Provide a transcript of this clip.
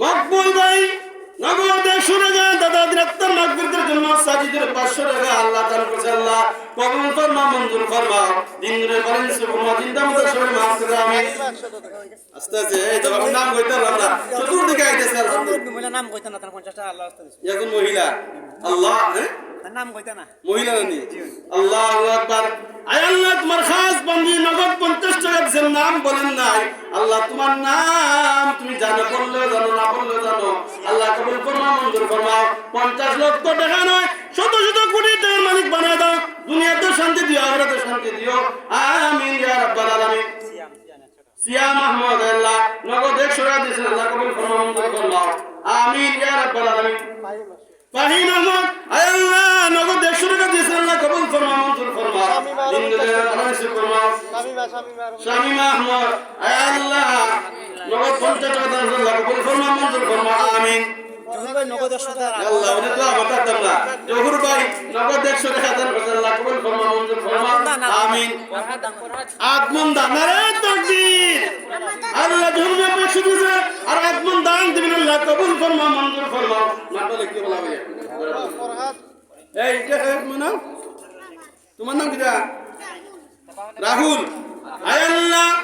মকবুল ভাই নগদ দেড়শো টাকা দাদা দিনাত্তর মাকবিরদের জন্য সাজিদের পাঁচশো টাকা আল্লাহ দান করেছে আল্লাহ কবুল ফরমা মঞ্জুর ফরমা দিন ধরে করেন সুকুমা চিন্তা মতো সবাই মাফ করে আমি আস্তে আস্তে এই তো এখন নাম কইতে পারলাম না। চতুর্দিকে আইতেছে আলহামদুলিল্লাহ নাম কইতা না তার পঞ্চাশ আল্লাহ একজন মহিলা আল্লাহ নাম কইতা না মহিলা নানি। আল্লাহ আকবার। আয় আল্লাহ তোমার খাস নাম বলেন নাই। আল্লাহ তোমার নাম তুমি জানো বললে জানো না বললে জানো। আল্লাহ কবুল ফরমা মঞ্জুর ফরমাও পঞ্চাশ লক্ষ টাকা নয় শত শত কোটি টাকার মালিক বানায় দাও। দুনিয়াতে শান্তি দিও আখরাতে শান্তি দিও। আমিন ইয়া রাব্বাল আলামিন। সিয়াম আহমদ আল্লাহ নগদ একশো টাকা দিয়েছেন। আল্লাহ কবুল ফরমা মঞ্জুর ফরমাও আমিন ইয়া রাব্বাল আলামিন। ফাহিম আহমদ আল্লাহ নগদ একশো টাকা দিয়েছেন। আল্লাহ কবুল ফরমা মঞ্জুর শামিমা আহমদ আল্লাহ। নগদ পঞ্চাশ টাকা দিয়েছেন আল্লাহ কবুল ফরমা মঞ্জুর ফরমা আমিন। জহুর নগদ একশো টাকা আল্লাহ উনি তো আবার না। জহুর ভাই নগদ একশো টাকা দেন আল্লাহ কবুল ফরমা মঞ্জুর ফরমা আমিন। আত্মন দানারে তকবীর। আল্লাহ জহুর ভাই পাঁচশো দিয়েছে। আর আত্মন দান দিবেন আল্লাহ কবুল ফরমা মঞ্জুর ফরমা নাটলে কি বলা ভাই এই কে মানে তোমার নাম কিটা রাহুল আয়